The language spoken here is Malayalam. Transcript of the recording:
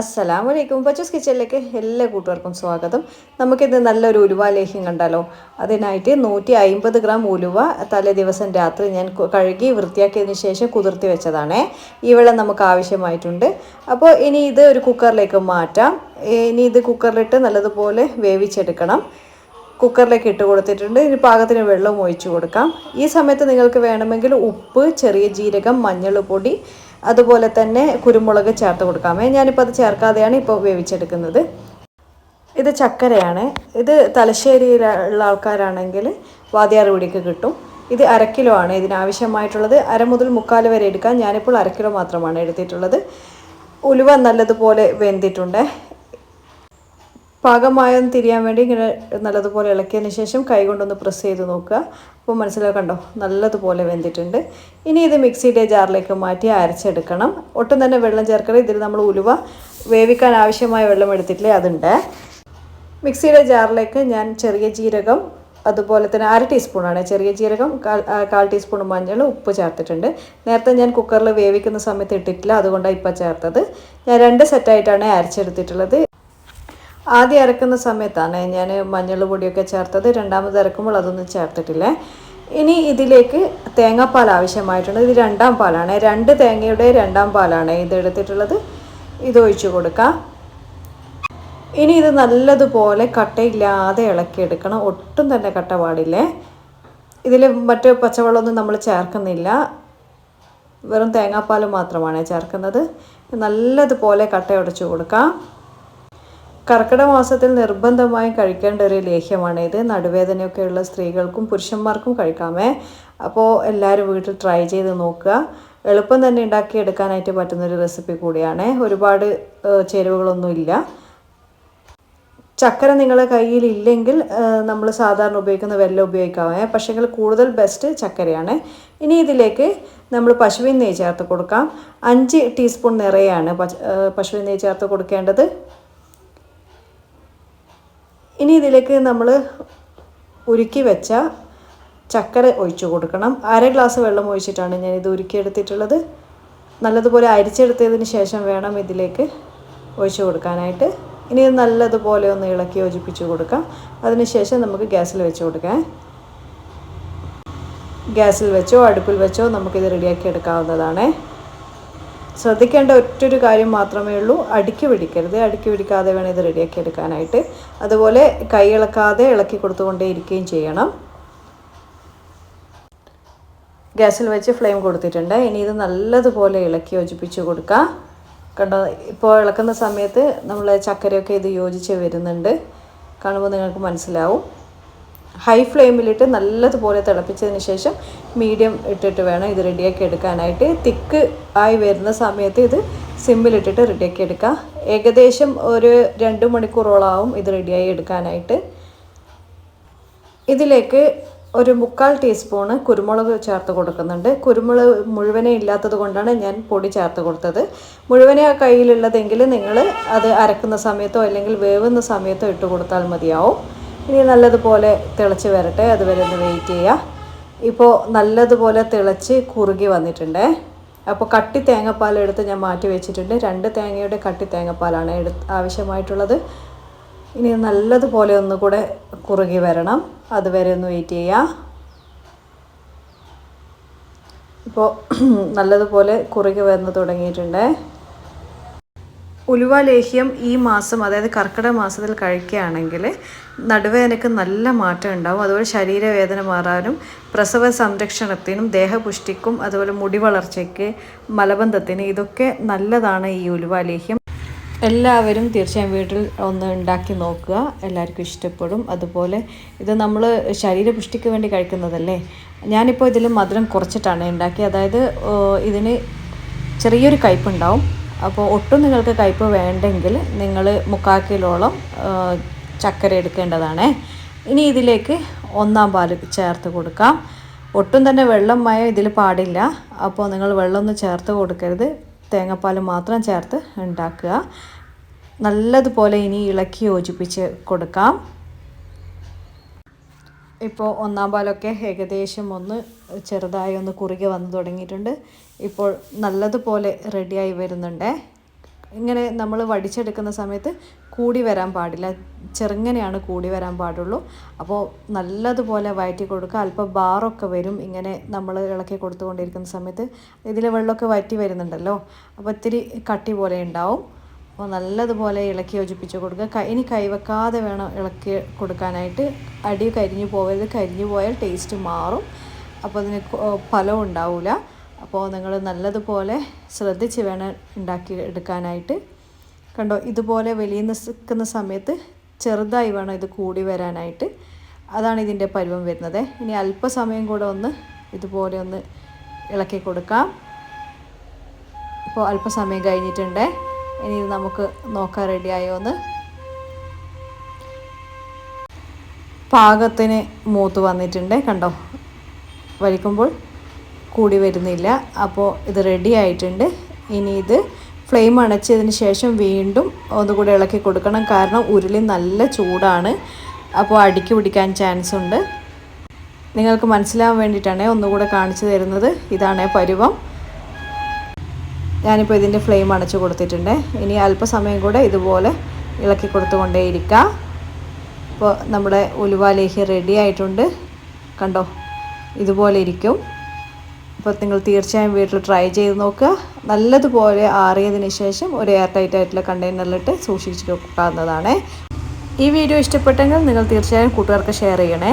അസ്സലാമു അലൈക്കും പച്ചൂസ് കിച്ചണിലേക്ക് എല്ലാ കൂട്ടുകാർക്കും സ്വാഗതം. നമുക്കിത് നല്ലൊരു ഉലുവ ലേഹ്യം കണ്ടാലോ? അതിനായിട്ട് നൂറ്റി അമ്പത് ഗ്രാം ഉലുവ തലേ ദിവസം രാത്രി ഞാൻ കഴുകി വൃത്തിയാക്കിയതിന് ശേഷം കുതിർത്തി വെച്ചതാണ്. ഈ വെള്ളം നമുക്ക് ആവശ്യമായിട്ടുണ്ട്. അപ്പോൾ ഇനി ഇത് ഒരു കുക്കറിലേക്ക് മാറ്റാം. ഇനി ഇത് കുക്കറിലിട്ട് നല്ലതുപോലെ വേവിച്ചെടുക്കണം. കുക്കറിലേക്ക് ഇട്ട് കൊടുത്തിട്ടുണ്ട്. ഇനി പാകത്തിന് വെള്ളം ഒഴിച്ചു കൊടുക്കാം. ഈ സമയത്ത് നിങ്ങൾക്ക് വേണമെങ്കിൽ ഉപ്പ് ചെറിയ ജീരകം മഞ്ഞൾപ്പൊടി പൊടി അതുപോലെ തന്നെ കുരുമുളക് ചേർത്ത് കൊടുക്കാമേ. ഞാനിപ്പോൾ അത് ചേർക്കാതെയാണ് ഇപ്പോൾ വേവിച്ചെടുക്കുന്നത്. ഇത് ചക്കരയാണ്. ഇത് തലശ്ശേരിയിലുള്ള ആൾക്കാരാണെങ്കിൽ വാതിയാർ പിടിക്ക് കിട്ടും. ഇത് അരക്കിലോ കിലോ ആണ് ഇതിനാവശ്യമായിട്ടുള്ളത്. അര മുതൽ മുക്കാൽ വരെ എടുക്കാം. ഞാനിപ്പോൾ അരക്കിലോ കിലോ മാത്രമാണ് എടുത്തിട്ടുള്ളത്. ഉലുവ നല്ലതുപോലെ വെന്തിട്ടുണ്ട്. പാകമായൊന്ന് തിരിയാൻ വേണ്ടി ഇങ്ങനെ നല്ലതുപോലെ ഇളക്കിയതിന് ശേഷം കൈ കൊണ്ടൊന്ന് പ്രസ് ചെയ്ത് നോക്കുക. അപ്പോൾ മനസ്സിലായി കണ്ടോ? നല്ലതുപോലെ വെന്തിട്ടുണ്ട്. ഇനി ഇത് മിക്സിയുടെ ജാറിലേക്ക് മാറ്റി അരച്ചെടുക്കണം. ഒട്ടും തന്നെ വെള്ളം ചേർക്കരുത്. ഇതിൽ നമ്മൾ ഉലുവ വേവിക്കാൻ ആവശ്യമായ വെള്ളം എടുത്തിട്ടില്ലേ? അതുണ്ട്. മിക്സിയുടെ ജാറിലേക്ക് ഞാൻ ചെറിയ ജീരകം അതുപോലെ തന്നെ അര ടീസ്പൂണാണ്. ചെറിയ ജീരകം കാൽ കാൽ ടീസ്പൂൺ മഞ്ഞൾ ഉപ്പ് ചേർത്തിട്ടുണ്ട്. നേരത്തെ ഞാൻ കുക്കറിൽ വേവിക്കുന്ന സമയത്ത് ഇട്ടിട്ടില്ല. അതുകൊണ്ടാണ് ഇപ്പോൾ ചേർത്തത്. ഞാൻ രണ്ട് സെറ്റായിട്ടാണ് അരച്ചെടുത്തിട്ടുള്ളത്. ആദ്യം അരക്കുന്ന സമയത്താണ് ഞാൻ മഞ്ഞൾ പൊടിയൊക്കെ ചേർത്തത്. രണ്ടാമത് അരക്കുമ്പോൾ അതൊന്നും ചേർത്തിട്ടില്ല. ഇനി ഇതിലേക്ക് തേങ്ങാപ്പാൽ ആവശ്യമായിട്ടുണ്ട്. ഇത് രണ്ടാം പാലാണ്. രണ്ട് തേങ്ങയുടെ രണ്ടാം പാലാണ് ഇതെടുത്തിട്ടുള്ളത് ഇത് ഒഴിച്ചു കൊടുക്കാം. ഇനി ഇത് നല്ലതുപോലെ കട്ടയില്ലാതെ ഇളക്കിയെടുക്കണം ഒട്ടും തന്നെ കട്ട പാടില്ലേ. ഇതിൽ മറ്റ് പച്ചവെള്ളമൊന്നും നമ്മൾ ചേർക്കുന്നില്ല. വെറും തേങ്ങാപ്പാൽ മാത്രമാണ് ചേർക്കുന്നത്. നല്ലതുപോലെ കട്ട ഉടച്ചു കൊടുക്കാം. കർക്കിടക മാസത്തിൽ നിർബന്ധമായും കഴിക്കേണ്ട ഒരു ലേഹ്യമാണ് ഇത്. നടുവേദനയൊക്കെയുള്ള സ്ത്രീകൾക്കും പുരുഷന്മാർക്കും കഴിക്കാമേ. അപ്പോൾ എല്ലാവരും വീട്ടിൽ ട്രൈ ചെയ്ത് നോക്കുക. എളുപ്പം തന്നെ ഉണ്ടാക്കിയെടുക്കാനായിട്ട് പറ്റുന്നൊരു റെസിപ്പി കൂടിയാണ്. ഒരുപാട് ചേരുവകളൊന്നുമില്ല ചക്കര നിങ്ങളെ കയ്യിൽ ഇല്ലെങ്കിൽ നമ്മൾ സാധാരണ ഉപയോഗിക്കുന്ന വെല്ലം ഉപയോഗിക്കാമേ. പക്ഷേങ്കിൽ കൂടുതൽ ബെസ്റ്റ് ചക്കരയാണ്. ഇനി ഇതിലേക്ക് നമ്മൾ പശുവിൻ നെയ്യ് ചേർത്ത് കൊടുക്കാം. അഞ്ച് ടീസ്പൂൺ നിറയാണ് പശ പശുവിൻ നെയ്യ് ചേർത്ത് കൊടുക്കേണ്ടത്. ഇനി ഇതിലേക്ക് നമ്മൾ ഉരുക്കി വെച്ച ചക്കര ഒഴിച്ചു കൊടുക്കണം. അര ഗ്ലാസ് വെള്ളം ഒഴിച്ചിട്ടാണ് ഞാൻ ഇത് ഉരുക്കിയെടുത്തിട്ടുള്ളത്. നല്ലതുപോലെ അരിച്ചെടുത്തതിന് ശേഷം വേണം ഇതിലേക്ക് ഒഴിച്ചു കൊടുക്കാനായിട്ട്. ഇനി ഇത് നല്ലതുപോലെ ഒന്ന് ഇളക്കി യോജിപ്പിച്ച് കൊടുക്കാം. അതിനുശേഷം നമുക്ക് ഗ്യാസിൽ വെച്ച് കൊടുക്കാം. ഗ്യാസിൽ വെച്ചോ അടുപ്പിൽ വെച്ചോ നമുക്കിത് റെഡിയാക്കി എടുക്കാവുന്നതാണ്. ശ്രദ്ധിക്കേണ്ട ഒറ്റൊരു കാര്യം മാത്രമേ ഉള്ളൂ. അടുക്കി പിടിക്കരുത്. അടുക്കി പിടിക്കാതെ വേണം ഇത് റെഡിയാക്കി എടുക്കാനായിട്ട്. അതുപോലെ കൈ ഇളക്കാതെ ഇളക്കി കൊടുത്തുകൊണ്ടേ ഇരിക്കുകയും ചെയ്യണം. ഗ്യാസിൽ വെച്ച് ഫ്ലെയിം കൊടുത്തിട്ടുണ്ട്. ഇനി ഇത് നല്ലതുപോലെ ഇളക്കി യോജിപ്പിച്ച് കൊടുക്കാം. കണ്ടോ ഇപ്പോൾ ഇളക്കുന്ന സമയത്ത് നമ്മൾ ചക്കരയൊക്കെ ഇത് യോജിച്ച് വരുന്നുണ്ട്. കാണുമ്പോൾ നിങ്ങൾക്ക് മനസ്സിലാവും. ഹൈ ഫ്ലെയിമിലിട്ട് നല്ലതുപോലെ തിളപ്പിച്ചതിന് ശേഷം മീഡിയം ഇട്ടിട്ട് വേണം ഇത് റെഡിയാക്കി എടുക്കാനായിട്ട്. തിക്ക് ആയി വരുന്ന സമയത്ത് ഇത് സിമ്മിലിട്ടിട്ട് റെഡിയാക്കി എടുക്കാം. ഏകദേശം ഒരു രണ്ട് മണിക്കൂറോളാവും ഇത് റെഡിയായി എടുക്കാനായിട്ട്. ഇതിലേക്ക് ഒരു മുക്കാൽ ടീസ്പൂണ് കുരുമുളക് ചേർത്ത് കൊടുക്കുന്നുണ്ട്. കുരുമുളക് മുഴുവനെ ഇല്ലാത്തത് കൊണ്ടാണ് ഞാൻ പൊടി ചേർത്ത് കൊടുത്തത്. മുഴുവനെ ആ കയ്യിലുള്ളതെങ്കിൽ നിങ്ങൾ അത് അരക്കുന്ന സമയത്തോ അല്ലെങ്കിൽ വേവുന്ന സമയത്തോ ഇട്ട് കൊടുത്താൽ മതിയാവും. ഇനി നല്ലതുപോലെ തിളച്ച് വരട്ടെ. അതുവരെ ഒന്ന് വെയിറ്റ് ചെയ്യുക ഇപ്പോൾ നല്ലതുപോലെ തിളച്ച് കുറുകി വന്നിട്ടുണ്ട്. അപ്പോൾ കട്ടി തേങ്ങാപ്പാൽ എടുത്ത് ഞാൻ മാറ്റി വെച്ചിട്ടുണ്ട്. രണ്ട് തേങ്ങയുടെ കട്ടി തേങ്ങാപ്പാലാണ് എടു ആവശ്യമായിട്ടുള്ളത്. ഇനി നല്ലതുപോലെ ഒന്നുകൂടെ കുറുകി വരണം. അതുവരെ ഒന്ന് വെയിറ്റ് ചെയ്യുക ഇപ്പോൾ നല്ലതുപോലെ കുറുകി വന്ന് തുടങ്ങിയിട്ടുണ്ട്. ഉലുവ ലേഹ്യം ഈ മാസം അതായത് കർക്കിടക മാസത്തിൽ കഴിക്കുകയാണെങ്കിൽ നടുവേദനയ്ക്ക് നല്ല മാറ്റം ഉണ്ടാവും. അതുപോലെ ശരീരവേദന മാറാനും പ്രസവ സംരക്ഷണത്തിനും ദേഹപുഷ്ടിക്കും അതുപോലെ മുടി വളർച്ചയ്ക്ക് മലബന്ധത്തിന് ഇതൊക്കെ നല്ലതാണ് ഈ ഉലുവ ലേഹ്യം എല്ലാവരും തീർച്ചയായും വീട്ടിൽ ഒന്ന് ഉണ്ടാക്കി നോക്കുക. എല്ലാവർക്കും ഇഷ്ടപ്പെടും. അതുപോലെ ഇത് നമ്മൾ ശരീരപുഷ്ടിക്ക് വേണ്ടി കഴിക്കുന്നതല്ലേ? ഞാനിപ്പോൾ ഇതിൽ മധുരം കുറച്ചിട്ടാണ് ഉണ്ടാക്കി അതായത് ഇതിന് ചെറിയൊരു കയ്പുണ്ടാവും. അപ്പോൾ ഒട്ടും നിങ്ങൾക്ക് കയ്പ് വേണ്ടെങ്കിൽ നിങ്ങൾ മുക്കാൽ കിലോളം ചക്കര എടുക്കേണ്ടതാണേ. ഇനി ഇതിലേക്ക് ഒന്നാം പാൽ ചേർത്ത് കൊടുക്കാം. ഒട്ടും തന്നെ വെള്ളം മയം ഇതിൽ പാടില്ല. അപ്പോൾ നിങ്ങൾ വെള്ളം വെള്ളമൊന്നും ചേർത്ത് കൊടുക്കരുത്. തേങ്ങാപ്പാൽ മാത്രം ചേർത്ത് ഉണ്ടാക്കുക. നല്ലതുപോലെ ഇനി ഇളക്കി യോജിപ്പിച്ച് കൊടുക്കാം. ഇപ്പോൾ ഒന്നാം പാലൊക്കെ ഏകദേശം ഒന്ന് ചെറുതായി ഒന്ന് കുറുകെ വന്ന് തുടങ്ങിയിട്ടുണ്ട്. ഇപ്പോൾ നല്ലതുപോലെ റെഡിയായി വരുന്നുണ്ട്. ഇങ്ങനെ നമ്മൾ വടിച്ചെടുക്കുന്ന സമയത്ത് കൂടി വരാൻ പാടില്ല. ചെറുങ്ങനെയാണ് കൂടി വരാൻ പാടുള്ളൂ. അപ്പോൾ നല്ലതുപോലെ വയറ്റി കൊടുക്കുക. അല്പം ബാറൊക്കെ വരും. ഇങ്ങനെ നമ്മൾ ഇളക്കി കൊടുത്തുകൊണ്ടിരിക്കുന്ന സമയത്ത് ഇതിലെ വെള്ളമൊക്കെ വറ്റി വരുന്നുണ്ടല്ലോ. അപ്പോൾ ഇത്തിരി കട്ടി പോലെ ഉണ്ടാവും. അപ്പോൾ നല്ലതുപോലെ ഇളക്കി യോജിപ്പിച്ച് കൊടുക്കുക. ഇനി കൈവെക്കാതെ വേണം ഇളക്കി കൊടുക്കാനായിട്ട്. അടി കരിഞ്ഞു പോകരുത് കരിഞ്ഞു പോയാൽ ടേസ്റ്റ് മാറും. അപ്പോൾ അതിന് ഫലം ഉണ്ടാവില്ല അപ്പോൾ നിങ്ങൾ നല്ലതുപോലെ ശ്രദ്ധിച്ച് വേണം ഉണ്ടാക്കി എടുക്കാനായിട്ട്. കണ്ടോ ഇതുപോലെ വലിയ നിൽക്കുന്ന സമയത്ത് ചെറുതായി വേണം ഇത് കൂടി വരാനായിട്ട്. അതാണ് ഇതിന്റെ പരുവം വരുന്നത്. ഇനി അല്പസമയം കൂടെ ഒന്ന് ഇതുപോലെ ഒന്ന് ഇളക്കി കൊടുക്കാം. ഇപ്പോൾ അല്പസമയം കഴിഞ്ഞിട്ടുണ്ട്. ഇനി നമുക്ക് നോക്കാൻ റെഡിയായോ എന്ന്. പാകത്തിന് മൂത്ത് വന്നിട്ടുണ്ട്. കണ്ടോ? വലിക്കുമ്പോൾ കൂടി വരുന്നില്ല. അപ്പോൾ ഇത് റെഡി ആയിട്ടുണ്ട്. ഇനി ഇത് ഫ്ലെയിം അണച്ചതിന് ശേഷം വീണ്ടും ഒന്നുകൂടി ഇളക്കി കൊടുക്കണം. കാരണം ഉരുളി നല്ല ചൂടാണ്. അപ്പോൾ അടിക്ക് പിടിക്കാൻ ചാൻസ് ഉണ്ട്. നിങ്ങൾക്ക് മനസ്സിലാവാൻ വേണ്ടിയിട്ടാണ് ഒന്നുകൂടെ കാണിച്ചു തരുന്നത്. ഇതാണ് പരുവം. ഞാനിപ്പോൾ ഇതിന്റെ ഫ്ലെയിം അണച്ചു കൊടുത്തിട്ടുണ്ട്. ഇനി അല്പസമയം കൂടെ ഇതുപോലെ ഇളക്കി കൊടുത്തുകൊണ്ടേയിരിക്കാം. ഇപ്പോൾ നമ്മുടെ ഉലുവാലേഹി റെഡി ആയിട്ടുണ്ട്. കണ്ടോ? ഇതുപോലെ ഇരിക്കും. അപ്പോൾ നിങ്ങൾ തീർച്ചയായും വീട്ടിൽ ട്രൈ ചെയ്ത് നോക്കുക. നല്ലതുപോലെ ആറിയതിന് ശേഷം ഒരു എയർ ടൈറ്റ് ആയിട്ടുള്ള കണ്ടെയ്നറിലിട്ട് സൂക്ഷിച്ച് വെക്കാവുന്നതാണ്. ഈ വീഡിയോ ഇഷ്ടപ്പെട്ടെങ്കിൽ നിങ്ങൾ തീർച്ചയായും കൂട്ടുകാർക്ക് ഷെയർ ചെയ്യണേ.